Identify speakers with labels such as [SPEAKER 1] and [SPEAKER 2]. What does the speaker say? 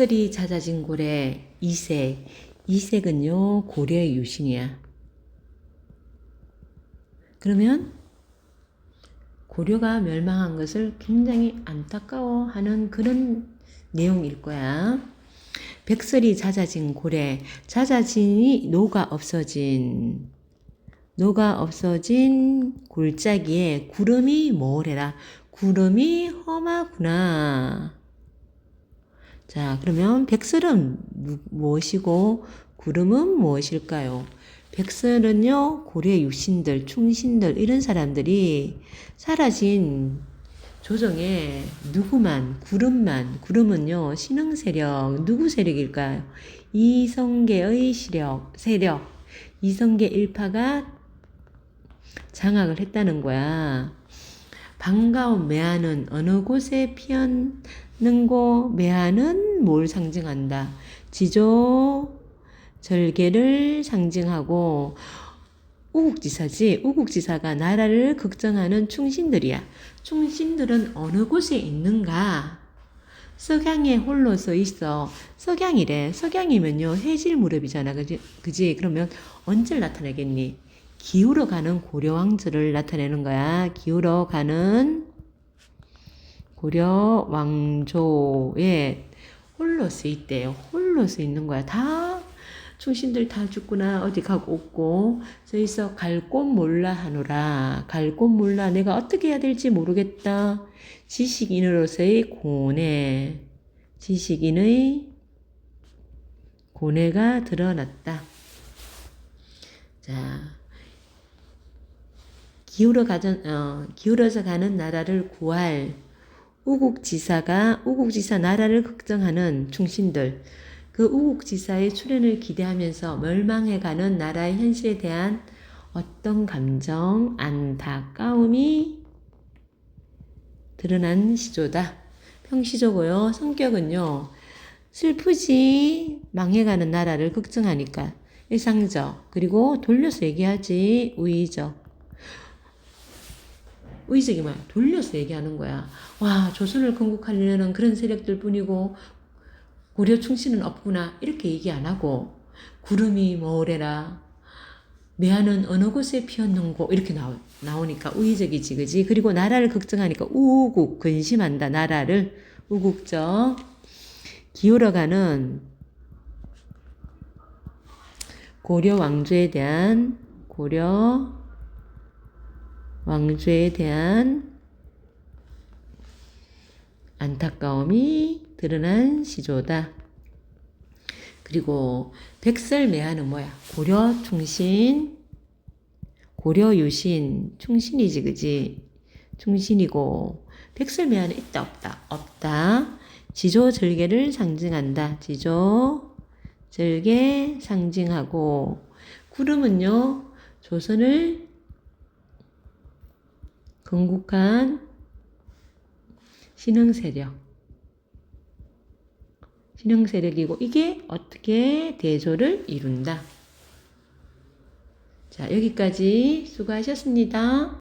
[SPEAKER 1] 백설이 잦아진 고래 이색. 이색은요, 고려의 유신이야. 그러면 고려가 멸망한 것을 굉장히 안타까워하는 그런 내용일 거야. 백설이 잦아진 고래, 잦아진이 노가 없어진, 노가 없어진 골짜기에 구름이 모래라. 구름이 험하구나. 자, 그러면 백설은 무- 무엇이고 구름은 무엇일까요? 백설은요, 고려 육신들, 충신들, 이런 사람들이 사라진 조정에 누구만, 구름만, 구름은요, 신흥 세력, 누구 세력일까요? 이성계의 시력, 세력, 이성계 일파가 장악을 했다는 거야. 반가운 매화는 어느 곳에 피었 는고 매화는 뭘 상징한다? 지조 절개를 상징하고 우국지사지 우국지사가 나라를 걱정하는 충신들이야. 충신들은 어느 곳에 있는가? 석양에 홀로 서 있어. 석양이래. 석양이면요 해질 무렵이잖아. 그지? 그지? 그러면 언제 나타나겠니? 기울어 가는 고려 왕조를 나타내는 거야. 기울어 가는 고려 왕조에 홀로 서 있대요. 홀로 서 있는 거야. 다 충신들 다 죽구나. 어디 가고 없고. 저기서 갈 곳 몰라 하노라. 갈 곳 몰라. 내가 어떻게 해야 될지 모르겠다. 지식인으로서의 고뇌. 지식인의 고뇌가 드러났다. 자 기울어 가전 어, 기울어서 가는 나라를 구할 우국지사가 우국지사 나라를 걱정하는 충신들 그 우국지사의 출현을 기대하면서 멸망해가는 나라의 현실에 대한 어떤 감정, 안타까움이 드러난 시조다. 평시적고요. 성격은요. 슬프지 망해가는 나라를 걱정하니까 일상적 그리고 돌려서 얘기하지 우의적 의적이 뭐야? 돌려서 얘기하는 거야. 와 조선을 건국하려는 그런 세력들 뿐이고 고려 충신은 없구나. 이렇게 얘기 안 하고 구름이 뭐래라. 매화는 어느 곳에 피었는고? 이렇게 나오, 나오니까 우의적이지 그지? 그리고 나라를 걱정하니까 우국 근심한다 나라를. 우국적 기울어가는 고려 왕조에 대한 고려 왕조에 대한 안타까움이 드러난 시조다. 그리고 백설매화는 뭐야? 고려 충신, 고려 유신, 충신이지, 그지? 충신이고, 백설매화는 있다, 없다? 없다. 지조 절개를 상징한다. 지조 절개 상징하고, 구름은요, 조선을 건국한 신흥 세력. 신흥 세력이고 이게 어떻게 대조를 이룬다. 자, 여기까지 수고하셨습니다.